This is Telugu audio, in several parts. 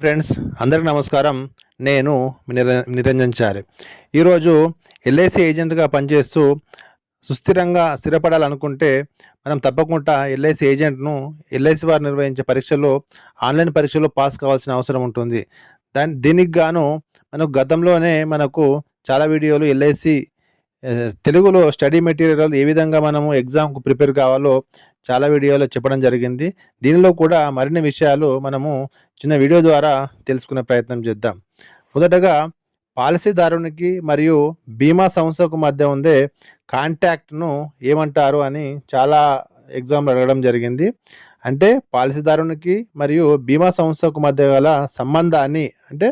ఫ్రెండ్స్ అందరికి నమస్కారం. నేను నిరంజన్ చారి. ఈరోజు ఎల్ఐసి ఏజెంట్గా పనిచేస్తూ సుస్థిరంగా స్థిరపడాలనుకుంటే మనం తప్పకుండా ఎల్ఐసి ఏజెంట్ను ఎల్ఐసి వారు నిర్వహించే పరీక్షలో ఆన్లైన్ పరీక్షలో పాస్ కావాల్సిన అవసరం ఉంటుంది. దాని దీనికి గాను మనకు గతంలోనే మనకు చాలా వీడియోలు ఎల్ఐసి తెలుగులో స్టడీ మెటీరియల్ ఏ విధంగా మనము ఎగ్జామ్కు ప్రిపేర్ కావాలో చాలా వీడియోలో చెప్పడం జరిగింది. దీనిలో కూడా మరిన్ని విషయాలు మనము చిన్న వీడియో ద్వారా తెలుసుకునే ప్రయత్నం చేద్దాం. మొదటగా పాలసీదారునికి మరియు బీమా సంస్థకు మధ్య ఉండే కాంటాక్ట్ను ఏమంటారు అని చాలా ఎగ్జామ్లు అడగడం జరిగింది. అంటే పాలసీదారునికి మరియు బీమా సంస్థకు మధ్య గల సంబంధాన్ని అంటే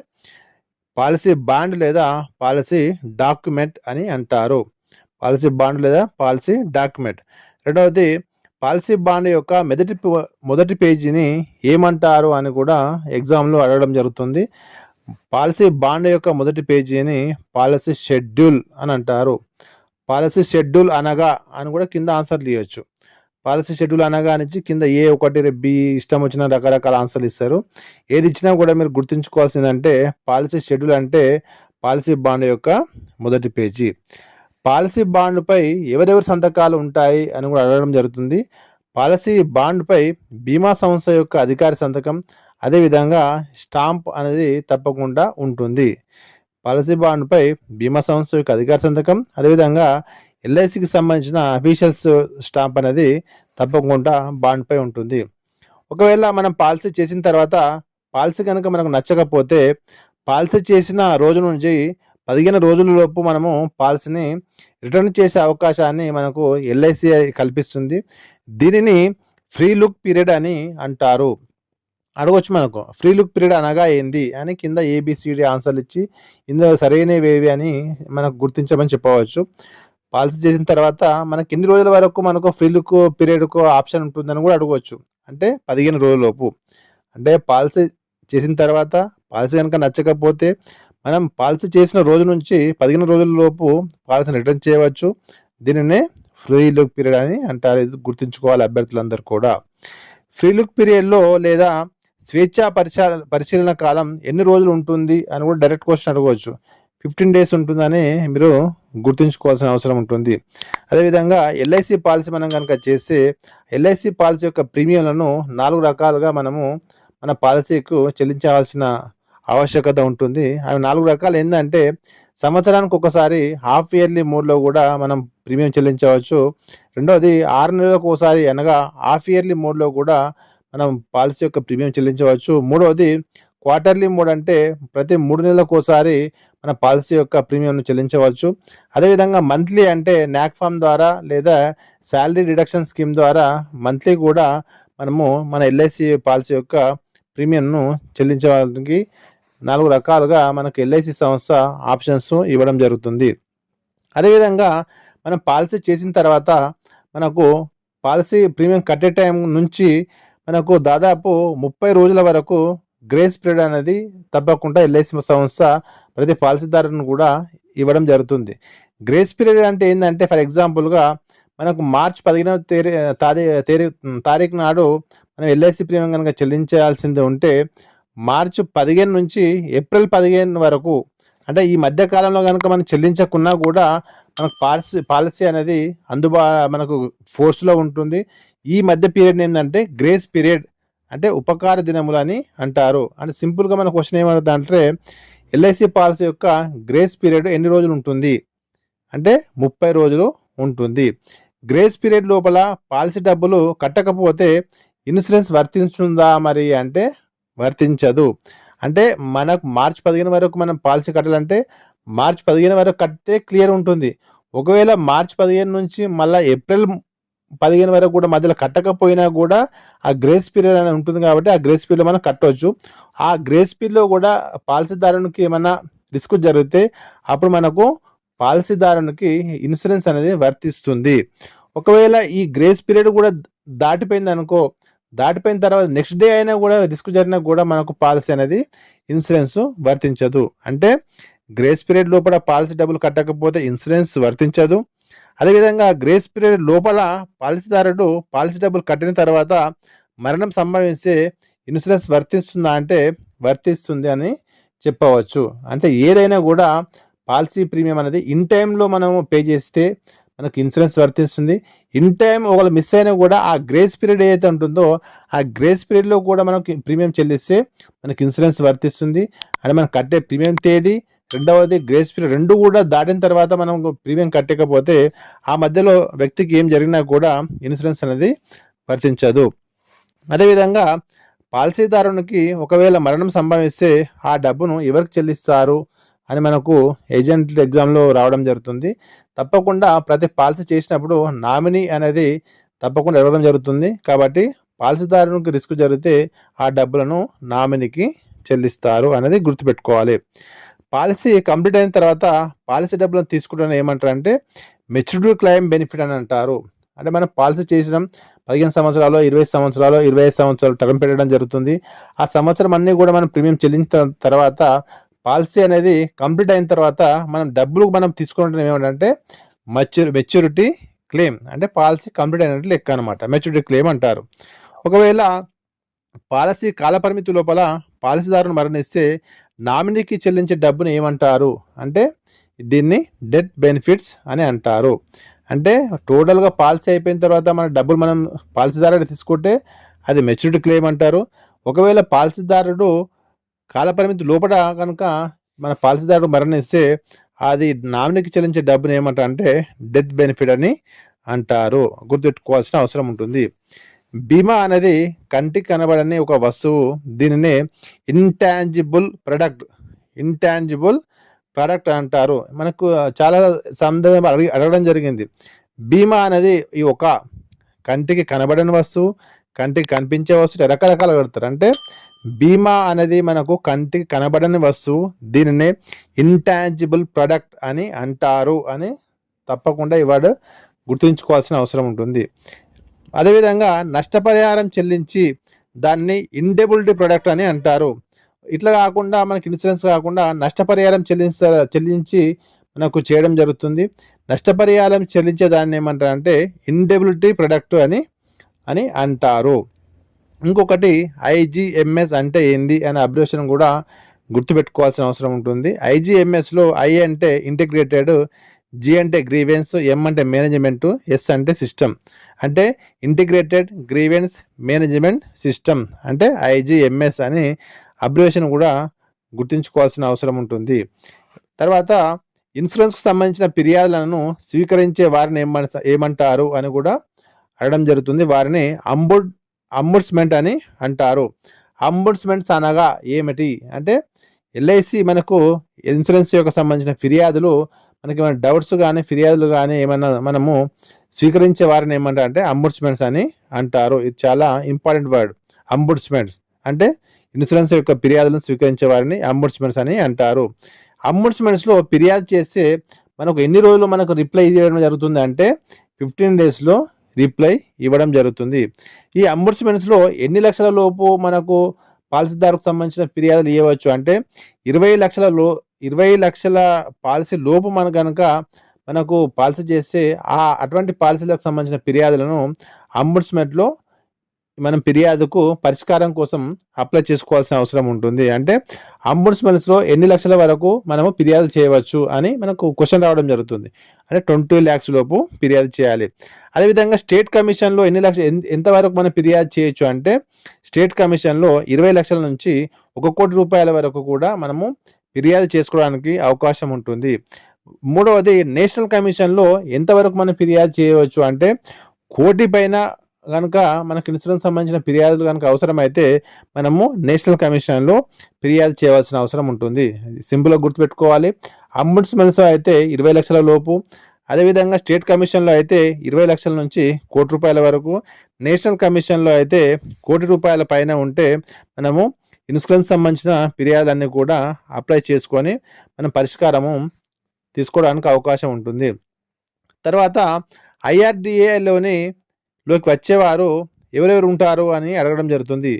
పాలసీ బాండ్ లేదా పాలసీ డాక్యుమెంట్ అని అంటారు. పాలసీ బాండ్ లేదా పాలసీ డాక్యుమెంట్. రెండవది పాలసీ బాండ్ యొక్క మొదటి మొదటి పేజీని ఏమంటారు అని కూడా ఎగ్జామ్లో అడగడం జరుగుతుంది. పాలసీ బాండ్ యొక్క మొదటి పేజీని పాలసీ షెడ్యూల్ అని అంటారు. పాలసీ షెడ్యూల్ అనగా అని కూడా కింద ఆన్సర్లు ఇవ్వచ్చు పాలసీ షెడ్యూల్ అనగా అనిచ్చి కింద ఏ ఒకటి బి ఇష్టం వచ్చిన రకరకాల ఆన్సర్లు ఇస్తారు. ఏది ఇచ్చినా కూడా మీరు గుర్తుంచుకోవాల్సిందంటే పాలసీ షెడ్యూల్ అంటే పాలసీ బాండ్ యొక్క మొదటి పేజీ. పాలసీ బాండ్పై ఎవరెవరి సంతకాలు ఉంటాయి అని కూడా అడగడం జరుగుతుంది. పాలసీ బాండ్పై బీమా సంస్థ యొక్క అధికారి సంతకం అదేవిధంగా స్టాంప్ అనేది తప్పకుండా ఉంటుంది. పాలసీ బాండ్పై బీమా సంస్థ యొక్క అధికార సంతకం అదేవిధంగా ఎల్ఐసికి సంబంధించిన అఫీషియల్స్ స్టాంప్ అనేది తప్పకుండా బాండ్పై ఉంటుంది. ఒకవేళ మనం పాలసీ చేసిన తర్వాత పాలసీ కనుక మనకు నచ్చకపోతే పాలసీ చేసిన రోజు నుంచి పదిహేను రోజుల లోపు మనము పాలసీని రిటర్న్ చేసే అవకాశాన్ని మనకు ఎల్ఐసి కల్పిస్తుంది. దీనిని ఫ్రీ లుక్ పీరియడ్ అని అంటారు. అడగొచ్చు మనకు. ఫ్రీ లుక్ పీరియడ్ అనగా ఏంది అని కింద ఏబిసిడి ఆన్సర్లు ఇచ్చి ఇందులో సరైనవి ఏవి అని మనకు గుర్తించమని చెప్పవచ్చు. పాలసీ చేసిన తర్వాత మనకి ఎన్ని రోజుల వరకు మనకు ఫ్రీ లుక్ పీరియడ్కు ఆప్షన్ ఉంటుందని కూడా అడగవచ్చు అంటే పదిహేను రోజులలోపు అంటే పాలసీ చేసిన తర్వాత పాలసీ కనుక నచ్చకపోతే మనం పాలసీ చేసిన రోజు నుంచి పదిహేను రోజుల లోపు పాలసీని రిటర్న్ చేయవచ్చు. దీనినే ఫ్రీ లుక్ పీరియడ్ అని అంటారు. ఇది గుర్తుంచుకోవాలి అభ్యర్థులందరూ కూడా. ఫ్రీ లుక్ పీరియడ్లో లేదా స్వేచ్ఛా పరిశా పరిశీలన కాలం ఎన్ని రోజులు ఉంటుంది అని కూడా డైరెక్ట్ క్వశ్చన్ అడగవచ్చు. ఫిఫ్టీన్ డేస్ ఉంటుందని మీరు గుర్తుంచుకోవాల్సిన అవసరం ఉంటుంది. అదేవిధంగా ఎల్ఐసి పాలసీ మనం కనుక చేస్తే ఎల్ఐసి పాలసీ యొక్క ప్రీమియంలను నాలుగు రకాలుగా మనము మన పాలసీకు చెల్లించవలసిన ఆవశ్యకత ఉంటుంది. అవి నాలుగు రకాలు ఏంటంటే సంవత్సరానికి ఒకసారి హాఫ్ ఇయర్లీ మోడ్లో కూడా మనం ప్రీమియం చెల్లించవచ్చు. రెండవది ఆరు నెలలకు ఒకసారి అనగా హాఫ్ ఇయర్లీ మోడ్లో కూడా మనం పాలసీ యొక్క ప్రీమియం చెల్లించవచ్చు. మూడవది క్వార్టర్లీ మోడ్ అంటే ప్రతి మూడు నెలలకు ఒకసారి మన పాలసీ యొక్క ప్రీమియంను చెల్లించవచ్చు. అదేవిధంగా మంత్లీ అంటే నాక్ ఫామ్ ద్వారా లేదా శాలరీ డిడక్షన్ స్కీమ్ ద్వారా మంత్లీ కూడా మనము మన ఎల్ఐసి పాలసీ యొక్క ప్రీమియంను చెల్లించడానికి నాలుగు రకాలుగా మనకు ఎల్ఐసి సంస్థ ఆప్షన్స్ ఇవ్వడం జరుగుతుంది. అదేవిధంగా మనం పాలసీ చేసిన తర్వాత మనకు పాలసీ ప్రీమియం కట్టే టైం నుంచి మనకు దాదాపు ముప్పై రోజుల వరకు గ్రేస్ పీరియడ్ అనేది తప్పకుండా ఎల్ఐసి సంస్థ ప్రతి పాలసీదారుని కూడా ఇవ్వడం జరుగుతుంది. గ్రేస్ పీరియడ్ అంటే ఏంటంటే ఫర్ ఎగ్జాంపుల్గా మనకు మార్చ్ పదిహేనవ తేదీ తారీ తేదీ తారీఖు నాడు మనం ఎల్ఐసి ప్రీమియం కనుక చెల్లించాల్సింది ఉంటే మార్చి పదిహేను నుంచి ఏప్రిల్ పదిహేను వరకు అంటే ఈ మధ్య కాలంలో కనుక మనం చెల్లించకున్నా కూడా మనకు పాలసీ పాలసీ అనేది అందుబా మనకు ఫోర్స్లో ఉంటుంది. ఈ మధ్య పీరియడ్ ఏంటంటే గ్రేస్ పీరియడ్ అంటే ఉపకార దినములు అని అంటారు. అంటే సింపుల్గా మన క్వశ్చన్ ఏమవుతుంది అంటే ఎల్ఐసి పాలసీ యొక్క గ్రేస్ పీరియడ్ ఎన్ని రోజులు ఉంటుంది? అంటే ముప్పై రోజులు ఉంటుంది. గ్రేస్ పీరియడ్ లోపల పాలసీ డబ్బులు కట్టకపోతే ఇన్సూరెన్స్ వర్తించుందా మరి అంటే వర్తించదు. అంటే మనకు మార్చి పదిహేను వరకు మనం పాలసీ కట్టాలంటే మార్చి పదిహేను వరకు కడితే క్లియర్ ఉంటుంది. ఒకవేళ మార్చి పదిహేను నుంచి మళ్ళీ ఏప్రిల్ పదిహేను వరకు కూడా మధ్యలో కట్టకపోయినా కూడా ఆ గ్రేస్ పీరియడ్ అనేది ఉంటుంది కాబట్టి ఆ గ్రేస్ పీరియడ్ మనం కట్టవచ్చు ఆ గ్రేస్ పీరియడ్లో కూడా పాలసీదారునికి ఏమైనా రిస్క్ జరిగితే అప్పుడు మనకు పాలసీదారునికి ఇన్సూరెన్స్ అనేది వర్తిస్తుంది. ఒకవేళ ఈ గ్రేస్ పీరియడ్ కూడా దాటిపోయింది అనుకో దాటిపోయిన తర్వాత నెక్స్ట్ డే అయినా కూడా రిస్క్ జరిగినా కూడా మనకు పాలసీ అనేది ఇన్సూరెన్స్ వర్తించదు. అంటే గ్రేస్ పీరియడ్ లోపల పాలసీ డబ్బులు కట్టకపోతే ఇన్సూరెన్స్ వర్తించదు. అదేవిధంగా గ్రేస్ పీరియడ్ లోపల పాలసీదారుడు పాలసీ డబ్బులు కట్టిన తర్వాత మరణం సంభవిస్తే ఇన్సూరెన్స్ వర్తిస్తుందా అంటే వర్తిస్తుంది అని చెప్పవచ్చు. అంటే ఏదైనా కూడా పాలసీ ప్రీమియం అనేది ఇన్ టైంలో మనము పే చేస్తే మనకు ఇన్సూరెన్స్ వర్తిస్తుంది. ఇన్ టైం ఒకవేళ మిస్ అయినా కూడా ఆ గ్రేస్ పీరియడ్ ఏదైతే ఉంటుందో ఆ గ్రేస్ పీరియడ్లో కూడా మనకి ప్రీమియం చెల్లిస్తే మనకి ఇన్సూరెన్స్ వర్తిస్తుంది. అంటే మనం కట్టే ప్రీమియం తేదీ రెండవది గ్రేస్ పీరియడ్ రెండు కూడా దాటిన తర్వాత మనం ప్రీమియం కట్టకపోతే ఆ మధ్యలో వ్యక్తికి ఏం జరిగినా కూడా ఇన్సూరెన్స్ అనేది వర్తించదు. అదేవిధంగా పాలసీదారునికి ఒకవేళ మరణం సంభవిస్తే ఆ డబ్బును ఎవరికి చెల్లిస్తారు? అని మనకు ఏజెంట్ ఎగ్జామ్లో రావడం జరుగుతుంది. తప్పకుండా ప్రతి పాలసీ చేసినప్పుడు నామినీ అనేది తప్పకుండా ఇవ్వడం జరుగుతుంది. కాబట్టి పాలసీదారునికి రిస్క్ జరిగితే ఆ డబ్బులను నామినీకి చెల్లిస్తారు అనేది గుర్తుపెట్టుకోవాలి. పాలసీ కంప్లీట్ అయిన తర్వాత పాలసీ డబ్బులను తీసుకోవడం ఏమంటారంటే మెచ్యూరిటీ క్లైమ్ బెనిఫిట్ అని అంటారు. అంటే మనం పాలసీ చేసినాం పదిహేను సంవత్సరాలు ఇరవై సంవత్సరాలు ఇరవై ఐదు సంవత్సరాలు టర్మ్ పెట్టడం జరుగుతుంది. ఆ సంవత్సరం అన్నీ కూడా మనం ప్రీమియం చెల్లించిన తర్వాత పాలసీ అనేది కంప్లీట్ అయిన తర్వాత మనం డబ్బులు మనం తీసుకోవడం ఏమిటంటే మెచ్యూర్ మెచ్యూరిటీ క్లెయిమ్. అంటే పాలసీ కంప్లీట్ అయినట్టు లెక్క అనమాట మెచ్యూరిటీ క్లెయిమ్ అంటారు. ఒకవేళ పాలసీ కాలపరిమితి లోపల పాలసీదారుని మరణిస్తే నామినీకి చెల్లించే డబ్బును ఏమంటారు? అంటే దీన్ని డెత్ బెనిఫిట్స్ అని అంటారు. అంటే టోటల్గా పాలసీ అయిపోయిన తర్వాత మన డబ్బులు మనం పాలసీదారుడు తీసుకుంటే అది మెచ్యూరిటీ క్లెయిమ్ అంటారు. ఒకవేళ పాలసీదారుడు కాలపరిమితి లోపల కనుక మన పాలసీదారుడు మరణిస్తే అది నామినీకి చెల్లించే డబ్బుని ఏమంటారు అంటే డెత్ బెనిఫిట్ అని అంటారు. గుర్తుపెట్టుకోవాల్సిన అవసరం ఉంటుంది. బీమా అనేది కంటికి కనబడని ఒక వస్తువు. దీనినే ఇంటాంజిబుల్ ప్రొడక్ట్ ఇంటాంజిబుల్ ప్రొడక్ట్ అంటారు. మనకు చాలా సందర్భం అడిగి అడగడం జరిగింది. బీమా అనేది ఈ ఒక కంటికి కనబడని వస్తువు కంటికి కనిపించే వస్తువు రకరకాలు పెడతారు. అంటే బీమా అనేది మనకు కంటికి కనబడని వస్తువు. దీనిని ఇంటాంజిబుల్ ప్రొడక్ట్ అని అంటారు అని తప్పకుండా ఇవాడు గుర్తుంచుకోవాల్సిన అవసరం ఉంటుంది. అదేవిధంగా నష్టపరిహారం చెల్లించి దాన్ని ఇండెబిలిటీ ప్రొడక్ట్ అని అంటారు. ఇట్లా కాకుండా మనకి ఇన్సూరెన్స్ కాకుండా నష్టపరిహారం చెల్లించ చెల్లించి మనకు చేయడం జరుగుతుంది. నష్టపరిహారం చెల్లించే దాన్ని ఏమంటారంటే ఇండెబిలిటీ ప్రొడక్ట్ అని అని అంటారు. ఇంకొకటి ఐజిఎంఎస్ అంటే ఏంది అనే అబ్రివేషన్ కూడా గుర్తుపెట్టుకోవాల్సిన అవసరం ఉంటుంది. ఐజిఎంఎస్లో ఐ అంటే ఇంటిగ్రేటెడ్ జి అంటే గ్రీవెన్స్ ఎం అంటే మేనేజ్మెంట్ ఎస్ అంటే సిస్టమ్. అంటే ఇంటిగ్రేటెడ్ గ్రీవెన్స్ మేనేజ్మెంట్ సిస్టమ్ అంటే ఐజిఎంఎస్ అని అబ్రివేషన్ కూడా గుర్తుంచుకోవాల్సిన అవసరం ఉంటుంది. తర్వాత ఇన్సూరెన్స్కు సంబంధించిన ఫిర్యాదులను స్వీకరించే వారిని ఏమంటారు అని కూడా అడగడం జరుగుతుంది. వారిని అంబుడ్ అంబుడ్స్మెంట్ అని అంటారు. అంబుడ్స్మెంట్స్ అనగా ఏమిటి? అంటే ఎల్ఐసి మనకు ఇన్సూరెన్స్ యొక్క సంబంధించిన ఫిర్యాదులు మనకి ఏమైనా డౌట్స్ కానీ ఫిర్యాదులు కానీ ఏమైనా మనము స్వీకరించే వారిని ఏమంటారు అంటే అంబుడ్స్మెంట్స్ అని అంటారు. ఇది చాలా ఇంపార్టెంట్ వర్డ్. అంబుడ్స్మెంట్స్ అంటే ఇన్సూరెన్స్ యొక్క ఫిర్యాదులను స్వీకరించే వారిని అంబుడ్స్మెంట్స్ అని అంటారు. అంబుడ్స్మెంట్స్లో ఫిర్యాదు చేస్తే మనకు ఎన్ని రోజులు మనకు రిప్లై చేయడం జరుగుతుంది అంటే ఫిఫ్టీన్ డేస్లో రిప్లై ఇవ్వడం జరుగుతుంది. ఈ అంబుడ్స్మెంట్స్లో ఎన్ని లక్షల లోపు మనకు పాలసీదారుకు సంబంధించిన ఫిర్యాదులు ఇవ్వచ్చు అంటే ఇరవై లక్షల లో ఇరవై లక్షల పాలసీ లోపు మన కనుక మనకు పాలసీ చేస్తే ఆ అటువంటి పాలసీలకు సంబంధించిన ఫిర్యాదులను అంబుడ్స్మెంట్లో మనం ఫిర్యాదుకు పరిష్కారం కోసం అప్లై చేసుకోవాల్సిన అవసరం ఉంటుంది. అంటే అంబుడ్స్మెన్స్లో ఎన్ని లక్షల వరకు మనము ఫిర్యాదు చేయవచ్చు అని మనకు క్వశ్చన్ రావడం జరుగుతుంది. అంటే ట్వంటీ ల్యాక్స్ లోపు ఫిర్యాదు చేయాలి. అదేవిధంగా స్టేట్ కమిషన్లో ఎన్ని లక్షలు ఎంతవరకు మనం ఫిర్యాదు చేయొచ్చు అంటే స్టేట్ కమిషన్లో ఇరవై లక్షల నుంచి ఒక కోటి రూపాయల వరకు కూడా మనము ఫిర్యాదు చేసుకోవడానికి అవకాశం ఉంటుంది. మూడవది నేషనల్ కమిషన్లో ఎంతవరకు మనం ఫిర్యాదు చేయవచ్చు అంటే కోటి పైన కనుక మనకు ఇన్సూరెన్స్ సంబంధించిన ఫిర్యాదులు కనుక అవసరమైతే మనము నేషనల్ కమిషన్లో ఫిర్యాదు చేయవలసిన అవసరం ఉంటుంది. సింపుల్గా గుర్తుపెట్టుకోవాలి. అంబుడ్స్మెన్స్ అయితే ఇరవై లక్షల లోపు అదేవిధంగా స్టేట్ కమిషన్లో అయితే ఇరవై లక్షల నుంచి కోటి రూపాయల వరకు నేషనల్ కమిషన్లో అయితే కోటి రూపాయల పైన ఉంటే మనము ఇన్సూరెన్స్ సంబంధించిన ఫిర్యాదులన్నీ కూడా అప్లై చేసుకొని మనం పరిష్కారము తీసుకోవడానికి అవకాశం ఉంటుంది. తర్వాత ఐఆర్డిఏలోని లోకి వచ్చేవారు ఎవరెవరు ఉంటారు అని అడగడం జరుగుతుంది.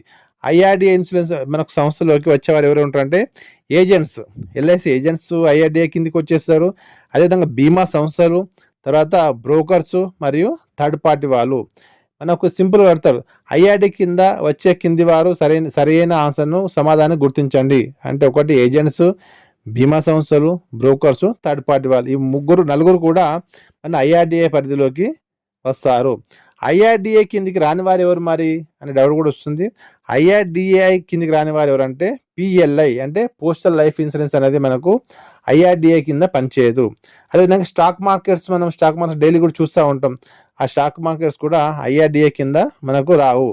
ఐఆర్డిఏ ఇన్సూరెన్స్ మనకు సంస్థలోకి వచ్చేవారు ఎవరు ఉంటారంటే ఏజెంట్స్ ఎల్ఐసి ఏజెంట్స్ ఐఆర్డిఏ కిందికి వచ్చేస్తారు. అదేవిధంగా బీమా సంస్థలు తర్వాత బ్రోకర్స్ మరియు థర్డ్ పార్టీ వాళ్ళు. మనకు సింపుల్ పెడతారు ఐఆర్డి కింద వచ్చే కింది వారు సరైన సరైన ఆన్సర్ను సమాధానం గుర్తించండి. అంటే ఒకటి ఏజెంట్స్ బీమా సంస్థలు బ్రోకర్స్ థర్డ్ పార్టీ వాళ్ళు. ఈ ముగ్గురు నలుగురు కూడా మన ఐఆర్డిఏ పరిధిలోకి వస్తారు. ఐఆర్డిఏ కిందికి రాని వారు ఎవరు మరి? అనే డౌట్ కూడా వస్తుంది. ఐఆర్డిఏఐ కిందికి రాని వారు ఎవరంటే పిఎల్ఐ అంటే పోస్టల్ లైఫ్ ఇన్సూరెన్స్ అనేది మనకు ఐఆర్డిఏ కింద పనిచేయదు. అదేవిధంగా స్టాక్ మార్కెట్స్ మనం స్టాక్ మార్కెట్ డైలీ కూడా చూస్తూ ఉంటాం. ఆ స్టాక్ మార్కెట్స్ కూడా ఐఆర్డిఏ కింద మనకు రావు.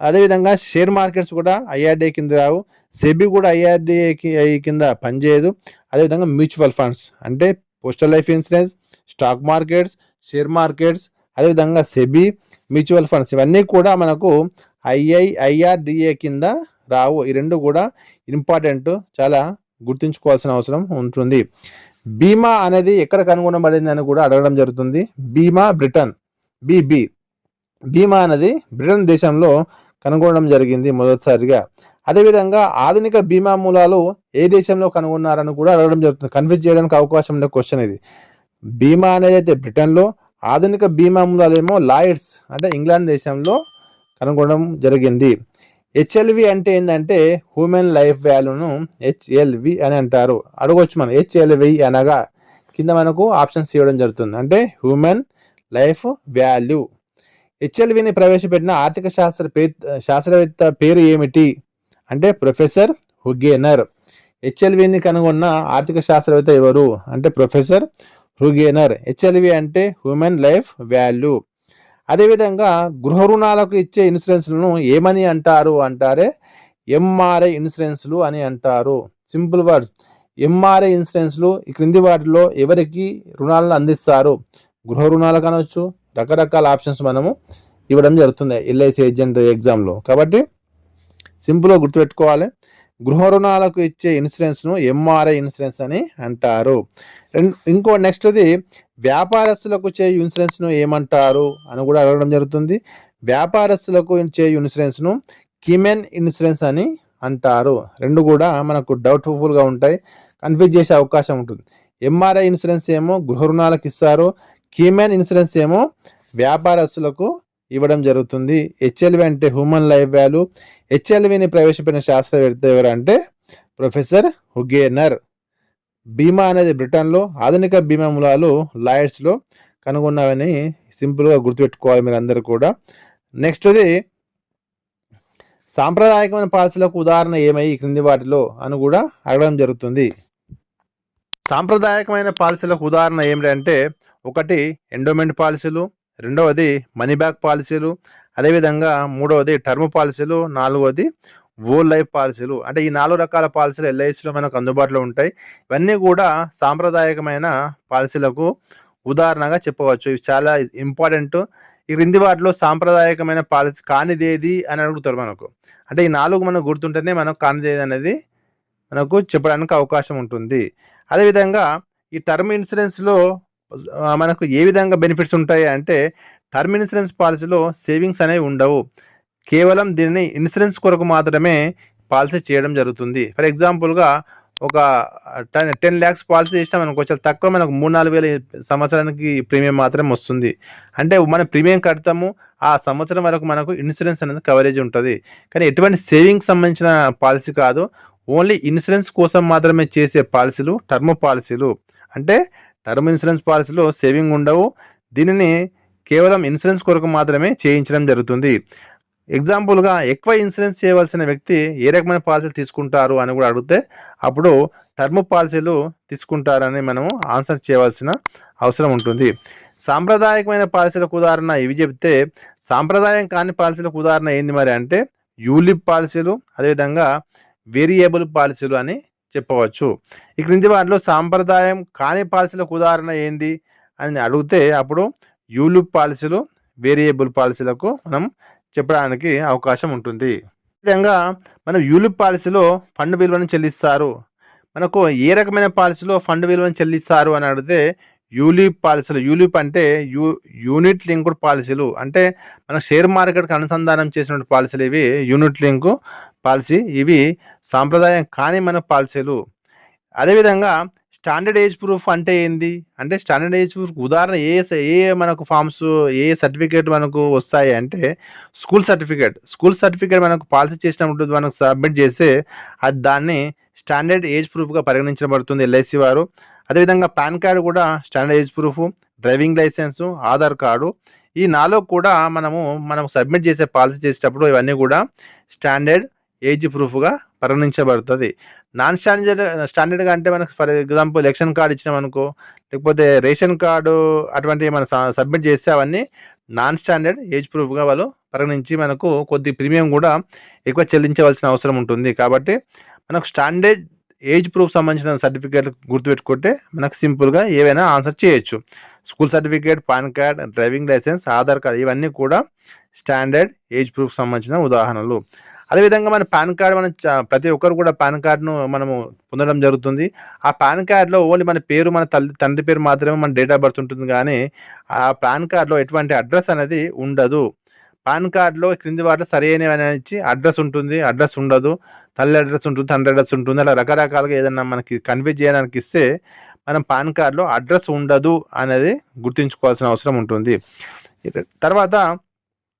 అదేవిధంగా షేర్ మార్కెట్స్ కూడా ఐఆర్డిఏ కింద రావు. సెబీ కూడా ఐఆర్డిఏ కింద పనిచేయదు. అదేవిధంగా మ్యూచువల్ ఫండ్స్ అంటే postal life insurance stock markets share markets అదేవిధంగా సెబీ మ్యూచువల్ ఫండ్స్ ఇవన్నీ కూడా మనకు ఐఐ ఐఆర్డిఏ కింద రావు. ఈ రెండు కూడా ఇంపార్టెంట్ చాలా గుర్తుంచుకోవాల్సిన అవసరం ఉంటుంది. బీమా అనేది ఎక్కడ కనుగొనబడింది అని కూడా అడగడం జరుగుతుంది. బీమా బ్రిటన్ బీబీ. బీమా అనేది బ్రిటన్ దేశంలో కనుగొనడం జరిగింది మొదటిసారిగా. అదేవిధంగా ఆధునిక బీమా మూలాలు ఏ దేశంలో కనుగొన్నారని కూడా అడగడం జరుగుతుంది. కన్ఫ్యూజ్ చేయడానికి అవకాశం ఉండే క్వశ్చన్ ఇది. బీమా అనేది అయితే బ్రిటన్లో ఆధునిక బీమా మూలాలేమో ఏమో లాయిడ్స్ అంటే ఇంగ్లాండ్ దేశంలో కనుగొనడం జరిగింది. హెచ్ఎల్వి అంటే ఏంటంటే హ్యూమన్ లైఫ్ వాల్యూను హెచ్ఎల్వి అని అంటారు. అడగొచ్చు మనం హెచ్ఎల్వి అనగా కింద మనకు ఆప్షన్స్ ఇవ్వడం జరుగుతుంది. అంటే హ్యూమన్ లైఫ్ వాల్యూ. హెచ్ఎల్విని ప్రవేశపెట్టిన ఆర్థిక శాస్త్ర పే శాస్త్రవేత్త పేరు ఏమిటి? అంటే ప్రొఫెసర్ హుగేనర్. హెచ్ఎల్విని కనుగొన్న ఆర్థిక శాస్త్రవేత్త ఎవరు? అంటే ప్రొఫెసర్ హృగేనర్. హెచ్ఎల్వి అంటే హ్యూమన్ లైఫ్ వాల్యూ. అదేవిధంగా గృహ రుణాలకు ఇచ్చే ఇన్సూరెన్స్లను ఏమని అంటారు అంటారే? ఎంఆర్ఐ ఇన్సూరెన్స్లు అని అంటారు. Simple words. ఎంఆర్ఐ ఇన్సూరెన్స్లు ఈ క్రింది వాటిలో ఎవరికి రుణాలను అందిస్తారు? గృహ రుణాలు కానొచ్చు రకరకాల ఆప్షన్స్ మనము ఇవ్వడం జరుగుతుంది. ఎల్ఐసి ఏజెంట్ ఎగ్జామ్లో. కాబట్టి సింపుల్గా గుర్తుపెట్టుకోవాలి. గృహ రుణాలకు ఇచ్చే ఇన్సూరెన్స్ను ఎంఆర్ఐ ఇన్సూరెన్స్ అని అంటారు. ఇంకో నెక్స్ట్ది వ్యాపారస్తులకు చే ఇన్సూరెన్స్ను ఏమంటారు అని కూడా అడగడం జరుగుతుంది. వ్యాపారస్తులకు ఇచ్చే ఇన్సూరెన్స్ను కిమెన్ ఇన్సూరెన్స్ అని అంటారు. రెండు కూడా మనకు డౌట్ఫుల్గా ఉంటాయి కన్ఫ్యూజ్ చేసే అవకాశం ఉంటుంది. ఎంఆర్ఐ ఇన్సూరెన్స్ ఏమో గృహ రుణాలకు ఇస్తారు కీమెన్ ఇన్సూరెన్స్ ఏమో వ్యాపారస్తులకు ఇవ్వడం జరుగుతుంది. హెచ్ఎల్వి అంటే హ్యూమన్ లైఫ్ వాల్యూ హెచ్ఎల్విని ప్రవేశపెట్టిన శాస్త్రవేత్త ఎవరంటే ప్రొఫెసర్ హుగేనర్. బీమా అనేది బ్రిటన్లో ఆధునిక బీమా మూలాలు లాయర్స్లో కనుగొన్నవని సింపుల్గా గుర్తుపెట్టుకోవాలి మీరు అందరూ కూడా. నెక్స్ట్ది సాంప్రదాయకమైన పాలసీలకు ఉదాహరణ ఏమై క్రింది వాటిలో అని కూడా అడగడం జరుగుతుంది. సాంప్రదాయకమైన పాలసీలకు ఉదాహరణ ఏమిటంటే ఒకటి ఎండోమెంట్ పాలసీలు రెండవది మనీ బ్యాక్ పాలసీలు అదేవిధంగా మూడవది టర్మ్ పాలసీలు నాలుగవది ఓల్ లైఫ్ పాలసీలు అంటే ఈ నాలుగు రకాల పాలసీలు ఎల్ఐసిలో మనకు అందుబాటులో ఉంటాయి. ఇవన్నీ కూడా సాంప్రదాయకమైన పాలసీలకు ఉదాహరణగా చెప్పవచ్చు. ఇవి చాలా ఇంపార్టెంట్ ఈ క్రింది వాటిలో సాంప్రదాయకమైన పాలసీ కానిదేది అని అడుగుతారు మనకు. అంటే ఈ నాలుగు మనకు గుర్తుంటేనే మనకు కానిదేది అనేది మనకు చెప్పడానికి అవకాశం ఉంటుంది. అదేవిధంగా ఈ టర్మ్ ఇన్సూరెన్స్లో మనకు ఏ విధంగా బెనిఫిట్స్ ఉంటాయి అంటే టర్మ్ ఇన్సూరెన్స్ పాలసీలో సేవింగ్స్ అనేవి ఉండవు. కేవలం దీనిని ఇన్సూరెన్స్ కొరకు మాత్రమే పాలసీ చేయడం జరుగుతుంది. ఫర్ ఎగ్జాంపుల్గా ఒక టెన్ టెన్ ల్యాక్స్ పాలసీ చేసినా మనకు కొంచెం తక్కువ మనకు మూడు నాలుగు వేల సంవత్సరానికి ప్రీమియం మాత్రం వస్తుంది. అంటే మనం ప్రీమియం కడతాము ఆ సంవత్సరం వరకు మనకు ఇన్సూరెన్స్ అనేది కవరేజ్ ఉంటుంది. కానీ ఎటువంటి సేవింగ్స్ సంబంధించిన పాలసీ కాదు. ఓన్లీ ఇన్సూరెన్స్ కోసం మాత్రమే చేసే పాలసీలు టర్మ్ పాలసీలు అంటే టర్మ్ ఇన్సూరెన్స్ పాలసీలో సేవింగ్ ఉండవు. దీనిని కేవలం ఇన్సూరెన్స్ కొరకు మాత్రమే చేయించడం జరుగుతుంది. ఎగ్జాంపుల్గా ఎక్కువ ఇన్సూరెన్స్ చేయవలసిన వ్యక్తి ఏ రకమైన పాలసీలు తీసుకుంటారు అని కూడా అడిగితే అప్పుడు టర్మ్ పాలసీలు తీసుకుంటారని మనము ఆన్సర్ చేయవలసిన అవసరం ఉంటుంది. సాంప్రదాయకమైన పాలసీలకు ఉదాహరణ ఇవి చెప్తే సాంప్రదాయం కాని పాలసీలకు ఉదాహరణ ఏంది మరి అంటే యూలిప్ పాలసీలు అదేవిధంగా వేరియబుల్ పాలసీలు అని చెప్పవచ్చు. ఈ క్రింది వాటిలో సాంప్రదాయం కాని పాలసీలకు ఉదాహరణ ఏంది అని అడిగితే అప్పుడు యూలిప్ పాలసీలు వేరియబుల్ పాలసీలకు మనం చెప్పడానికి అవకాశం ఉంటుంది. విధంగా మనం యూలిప్ పాలసీలో ఫండ్ విలువను చెల్లిస్తారు. మనకు ఏ రకమైన పాలసీలో ఫండ్ విలువను చెల్లిస్తారు అని అడిగితే యూలిప్ పాలసీలు యూలిప్ అంటే యూ యూనిట్ లింక్డ్ పాలసీలు. అంటే మన షేర్ మార్కెట్కి అనుసంధానం చేసినటువంటి పాలసీలు ఇవి యూనిట్ లింక్ పాలసీ ఇవి సాంప్రదాయం కాని మన పాలసీలు. అదేవిధంగా స్టాండర్డ్ ఏజ్ ప్రూఫ్ అంటే ఏంది? అంటే స్టాండర్డ్ ఏజ్ ప్రూఫ్ ఉదాహరణ ఏ ఏ మనకు ఫామ్స్ ఏ సర్టిఫికేట్ మనకు వస్తాయి అంటే స్కూల్ సర్టిఫికేట్. స్కూల్ సర్టిఫికేట్ మనకు పాలసీ చేసినప్పుడు మనకు సబ్మిట్ చేస్తే అది దాన్ని స్టాండర్డ్ ఏజ్ ప్రూఫ్గా పరిగణించబడుతుంది ఎల్ఐసి వారు. అదేవిధంగా పాన్ కార్డు కూడా standard age proof driving licence Aadhaar card. ఈ నాలో కూడా మనము మనం సబ్మిట్ చేసే పాలసీ చేసేటప్పుడు ఇవన్నీ కూడా స్టాండర్డ్ ఏజ్ ప్రూఫ్గా పరిగణించబడుతుంది. నాన్ స్టాండర్డ్ స్టాండర్డ్గా అంటే మనకు ఫర్ ఎగ్జాంపుల్ ఎలక్షన్ కార్డు ఇచ్చినాం అనుకో లేకపోతే రేషన్ కార్డు అటువంటివి మనం సబ్మిట్ చేస్తే అవన్నీ నాన్ స్టాండర్డ్ ఏజ్ ప్రూఫ్గా వాళ్ళు పరిగణించి మనకు కొద్ది ప్రీమియం కూడా ఎక్కువ చెల్లించవలసిన అవసరం ఉంటుంది. కాబట్టి మనకు స్టాండర్డ్ ఏజ్ ప్రూఫ్ సంబంధించిన సర్టిఫికేట్ గుర్తుపెట్టుకుంటే మనకు సింపుల్గా ఏవైనా ఆన్సర్ చేయొచ్చు. School certificate PAN card driving licence Aadhaar card ఇవన్నీ కూడా స్టాండర్డ్ ఏజ్ ప్రూఫ్ సంబంధించిన ఉదాహరణలు. అదేవిధంగా మన పాన్ కార్డ్ మనం ప్రతి ఒక్కరు కూడా పాన్ కార్డును మనము పొందడం జరుగుతుంది. ఆ పాన్ కార్డులో ఓన్లీ మన పేరు మన తల్లి తండ్రి పేరు మాత్రమే మన డేట్ ఆఫ్ బర్త్ ఉంటుంది కానీ ఆ పాన్ కార్డులో ఎటువంటి అడ్రస్ అనేది ఉండదు. పాన్ కార్డులో క్రింది వాటిలో సరైన ఇచ్చి అడ్రస్ ఉంటుంది అడ్రస్ ఉండదు. తల్లి అడ్రస్ ఉంటుంది తండ్రి అడ్రస్ ఉంటుంది. అలా రకరకాలుగా ఏదైనా మనకి కన్వే చేయడానికి ఇస్తే మనం పాన్ కార్డులో అడ్రస్ ఉండదు అనేది గుర్తుంచుకోవాల్సిన అవసరం ఉంటుంది. తర్వాత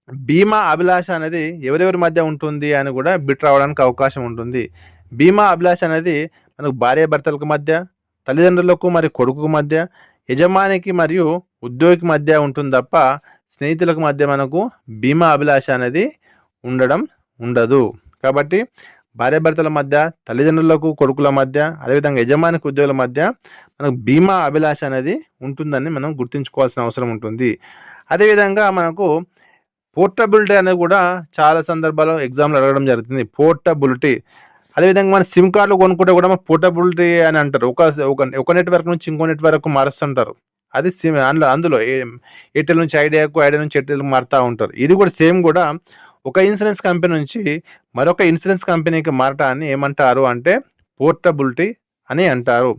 బీమా అభిలాష అనేది ఎవరెవరి మధ్య ఉంటుంది అని కూడా బిట్ రావడానికి అవకాశం ఉంటుంది. భీమా అభిలాష అనేది మనకు భార్య భర్తలకు మధ్య తల్లిదండ్రులకు మరియు కొడుకు మధ్య యజమానికి మరియు ఉద్యోగికి మధ్య ఉంటుంది తప్ప స్నేహితులకు మధ్య మనకు బీమా అభిలాష అనేది ఉండడం ఉండదు. కాబట్టి భార్యాభర్తల మధ్య తల్లిదండ్రులకు కొడుకుల మధ్య అదేవిధంగా యజమానికి ఉద్యోగుల మధ్య మనకు బీమా అభిలాష అనేది ఉంటుందని మనం గుర్తుంచుకోవాల్సిన అవసరం ఉంటుంది. అదేవిధంగా మనకు పోర్టబిలిటీ అనేది కూడా చాలా సందర్భాల్లో ఎగ్జామ్లో అడగడం జరుగుతుంది. పోర్టబిలిటీ. అదేవిధంగా మన సిమ్ కార్డులు కొనుక్కుంటే కూడా మన పోర్టబిలిటీ అని అంటారు. ఒక ఒక నెట్వర్క్ నుంచి ఇంకో నెట్వర్క్ మారుస్తుంటారు. అది సిమ్ అందులో అందులో ఏ- ఎయిర్టెల్ నుంచి ఐడియాకు ఐడియా నుంచి ఎయిర్టెల్కి మారుతూ ఉంటారు. ఇది కూడా సేమ్ కూడా ఒక ఇన్సూరెన్స్ కంపెనీ నుంచి మరొక ఇన్సూరెన్స్ కంపెనీకి మారటాన్ని ఏమంటారు అంటే పోర్టబిలిటీ అని అంటారు.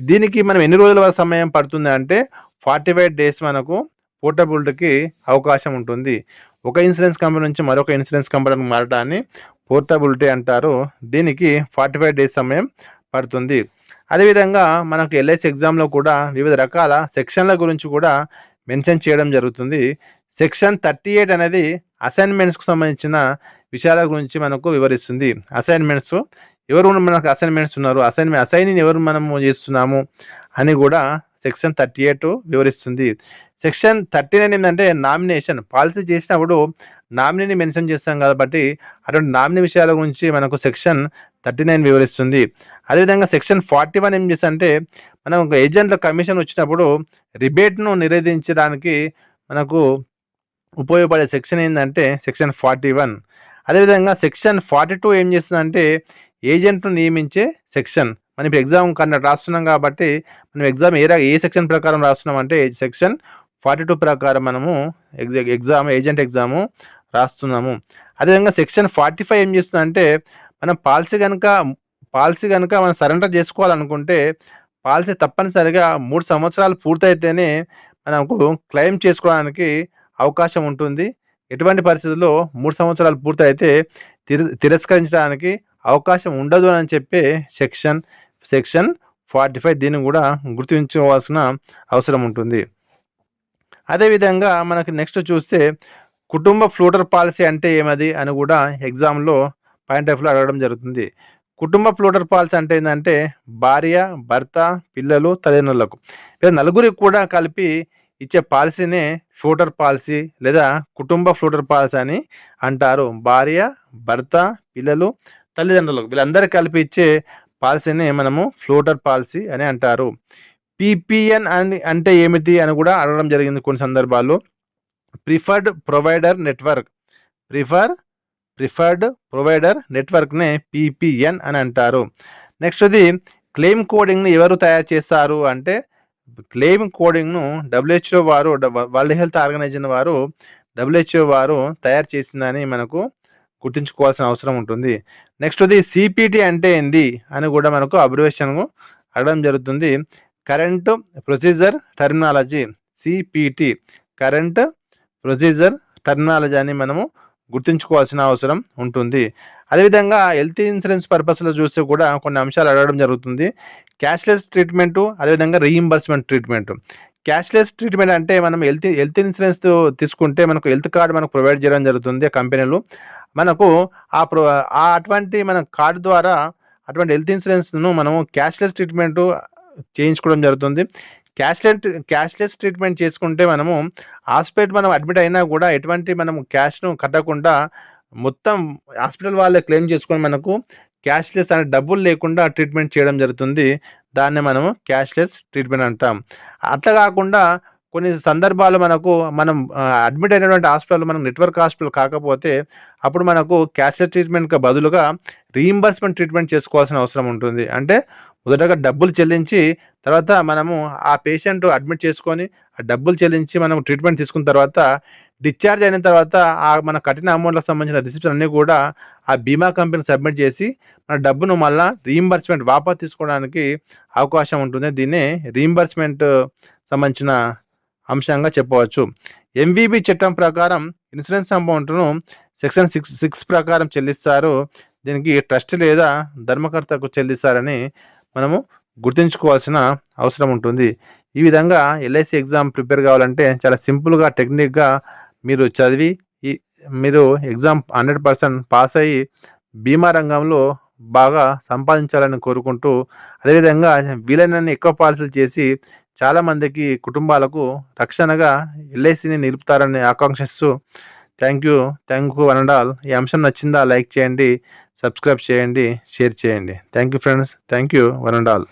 దీనికి మనం ఎన్ని రోజుల వరకు సమయం పడుతుంది అంటే ఫార్టీ ఫైవ్ డేస్ మనకు పోర్టబిలిటీకి అవకాశం ఉంటుంది. ఒక ఇన్సూరెన్స్ కంపెనీ నుంచి మరొక ఇన్సూరెన్స్ కంపెనీకి మారడాన్ని పోర్టబిలిటీ అంటారు. దీనికి ఫార్టీ ఫైవ్ డేస్ సమయం పడుతుంది. అదేవిధంగా మనకు ఎల్ఐసి ఎగ్జామ్లో కూడా వివిధ రకాల సెక్షన్ల గురించి కూడా మెన్షన్ చేయడం జరుగుతుంది. సెక్షన్ థర్టీ ఎయిట్ అనేది అసైన్మెంట్స్కు సంబంధించిన విషయాల గురించి మనకు వివరిస్తుంది. అసైన్మెంట్స్ ఎవరు మనకు అసైన్మెంట్స్ ఉన్నారు? అసైన్మెంట్ అసైన్ ఎవరు మనము చేస్తున్నాము అని కూడా సెక్షన్ థర్టీ ఎయిట్ వివరిస్తుంది. సెక్షన్ థర్టీ నైన్ ఏంటంటే నామినేషన్. పాలసీ చేసినప్పుడు నామినీని మెన్షన్ చేస్తాం కాబట్టి అటువంటి నామినీ విషయాల గురించి మనకు సెక్షన్ థర్టీ నైన్ వివరిస్తుంది. అదేవిధంగా సెక్షన్ ఫార్టీ వన్ ఏం చేస్తుందంటే మనం ఒక ఏజెంట్ల కమిషన్ వచ్చినప్పుడు రిబేట్ను నిరోధించడానికి మనకు ఉపయోగపడే సెక్షన్ ఏంటంటే సెక్షన్ ఫార్టీ వన్. అదేవిధంగా సెక్షన్ ఫార్టీ టూ ఏం చేస్తుందంటే ఏజెంట్ను నియమించే సెక్షన్. మనం ఇప్పుడు ఎగ్జామ్ కన్నా రాస్తున్నాం కాబట్టి మనం ఎగ్జామ్ ఏ ఏ సెక్షన్ ప్రకారం రాస్తున్నాం అంటే సెక్షన్ ఫార్టీ టూ ప్రకారం మనము ఎగ్జా ఎగ్జామ్ ఏజెంట్ ఎగ్జాము రాస్తున్నాము. అదేవిధంగా సెక్షన్ ఫార్టీ ఫైవ్ ఏం చేస్తుందంటే మనం పాలసీ కనుక పాలసీ కనుక మనం సరెండర్ చేసుకోవాలనుకుంటే పాలసీ తప్పనిసరిగా మూడు సంవత్సరాలు పూర్తయితేనే మనకు క్లెయిమ్ చేసుకోవడానికి అవకాశం ఉంటుంది. ఎటువంటి పరిస్థితుల్లో మూడు సంవత్సరాలు పూర్తయితే తిర తిరస్కరించడానికి అవకాశం ఉండదు అని చెప్పే సెక్షన్ సెక్షన్ ఫార్టీ ఫైవ్ దీన్ని కూడా గుర్తుంచుకోవాల్సిన అవసరం ఉంటుంది. అదేవిధంగా మనకి నెక్స్ట్ చూస్తే కుటుంబ ఫ్లోటర్ పాలసీ అంటే ఏమది అని కూడా ఎగ్జామ్లో పాయింట్ ఆఫ్లో అడగడం జరుగుతుంది. కుటుంబ ఫ్లోటర్ పాలసీ అంటే ఏంటంటే భార్య భర్త పిల్లలు తల్లిదండ్రులకు. లేదా నలుగురికి కూడా కలిపి ఇచ్చే పాలసీనే ఫ్లోటర్ పాలసీ లేదా కుటుంబ ఫ్లోటర్ పాలసీ అని అంటారు. భార్య భర్త పిల్లలు తల్లిదండ్రులకు వీళ్ళందరూ కలిపి ఇచ్చే పాలసీని మనము ఫ్లోటర్ పాలసీ అని అంటారు. పిపిఎన్ అని అంటే ఏమిటి అని కూడా అడగడం జరిగింది కొన్ని సందర్భాల్లో. Preferred provider network prefer preferred provider నెట్వర్క్నే PPN అని అంటారు. నెక్స్ట్ అది క్లెయిమ్ కోడింగ్ని ఎవరు తయారు చేస్తారు అంటే క్లెయిమ్ కోడింగ్ను డబ్ల్యూహెచ్ఓ వారు వరల్డ్ హెల్త్ ఆర్గనైజేషన్ వారు డబ్ల్యూహెచ్ఓ వారు తయారు చేసిందని మనకు గుర్తుంచుకోవాల్సిన అవసరం ఉంటుంది. నెక్స్ట్ అది సిపిటి అంటే ఏంది అని కూడా మనకు అబ్రివేషన్ అడగడం జరుగుతుంది. Current procedure terminology CPT current procedure terminology అని మనము గుర్తుంచుకోవాల్సిన అవసరం ఉంటుంది. అదేవిధంగా హెల్త్ ఇన్సూరెన్స్ పర్పస్లో చూస్తే కూడా కొన్ని అంశాలు అడగడం జరుగుతుంది. క్యాష్లెస్ ట్రీట్మెంటు అదేవిధంగా రీఇంబర్స్మెంట్ ట్రీట్మెంట్. క్యాష్లెస్ ట్రీట్మెంట్ అంటే మనం హెల్త్ హెల్త్ ఇన్సూరెన్స్ తీసుకుంటే మనకు హెల్త్ కార్డు మనకు ప్రొవైడ్ చేయడం జరుగుతుంది ఆ కంపెనీలు. మనకు ఆ ప్రో ఆ అటువంటి మన కార్డు ద్వారా అటువంటి హెల్త్ ఇన్సూరెన్స్ను మనము క్యాష్లెస్ ట్రీట్మెంటు చేయించుకోవడం జరుగుతుంది. క్యాష్లెస్ క్యాష్లెస్ ట్రీట్మెంట్ చేసుకుంటే మనము హాస్పిటల్ మనం అడ్మిట్ అయినా కూడా ఎటువంటి మనము క్యాష్ను కట్టకుండా మొత్తం హాస్పిటల్ వాళ్ళే క్లెయిమ్ చేసుకొని మనకు క్యాష్లెస్ అనే డబ్బులు లేకుండా ట్రీట్మెంట్ చేయడం జరుగుతుంది. దాన్ని మనము క్యాష్లెస్ ట్రీట్మెంట్ అంటాం. అట్లా కాకుండా కొన్ని సందర్భాలు మనకు మనం అడ్మిట్ అయినటువంటి హాస్పిటల్ మనం నెట్వర్క్ హాస్పిటల్ కాకపోతే అప్పుడు మనకు క్యాష్లెస్ ట్రీట్మెంట్కి బదులుగా రీయింబర్స్మెంట్ ట్రీట్మెంట్ చేసుకోవాల్సిన అవసరం ఉంటుంది. అంటే మొదటగా డబ్బులు చెల్లించి తర్వాత మనము ఆ పేషెంట్ అడ్మిట్ చేసుకొని ఆ డబ్బులు చెల్లించి మనం ట్రీట్మెంట్ తీసుకున్న తర్వాత డిశ్చార్జ్ అయిన తర్వాత ఆ మన కఠిన అమౌంట్లకు సంబంధించిన రిసిప్ట్స్ అన్నీ కూడా ఆ బీమా కంపెనీ సబ్మిట్ చేసి మన డబ్బును మళ్ళీ రీయింబర్స్మెంట్ వాపస్ తీసుకోవడానికి అవకాశం ఉంటుంది. దీన్ని రీయింబర్స్మెంట్ సంబంధించిన అంశంగా చెప్పవచ్చు. ఎంవీబీ చట్టం ప్రకారం ఇన్సూరెన్స్ అమౌంట్ను సెక్షన్ సిక్స్ సిక్స్ ప్రకారం చెల్లిస్తారు. దీనికి ట్రస్ట్ లేదా ధర్మకర్తకు చెల్లిస్తారని మనము గుర్తుంచుకోవాల్సిన అవసరం ఉంటుంది. ఈ విధంగా ఎల్ఐసి ఎగ్జామ్ ప్రిపేర్ కావాలంటే చాలా సింపుల్గా టెక్నిక్గా మీరు చదివి ఈ మీరు ఎగ్జామ్ హండ్రెడ్ పర్సెంట్ పాస్ అయ్యి బీమా రంగంలో బాగా సంపాదించాలని కోరుకుంటూ అదేవిధంగా వీలైనన్ని ఎక్కువ పాలసీలు చేసి చాలామందికి కుటుంబాలకు రక్షణగా ఎల్ఐసిని నిలుపుతారని ఆకాంక్షిస్తూ thank you thank you one and ఈ అంశం నచ్చిందా లైక్ చేయండి. సబ్స్క్రైబ్ చేయండి షేర్ చేయండి. Thank you friends thank you one and all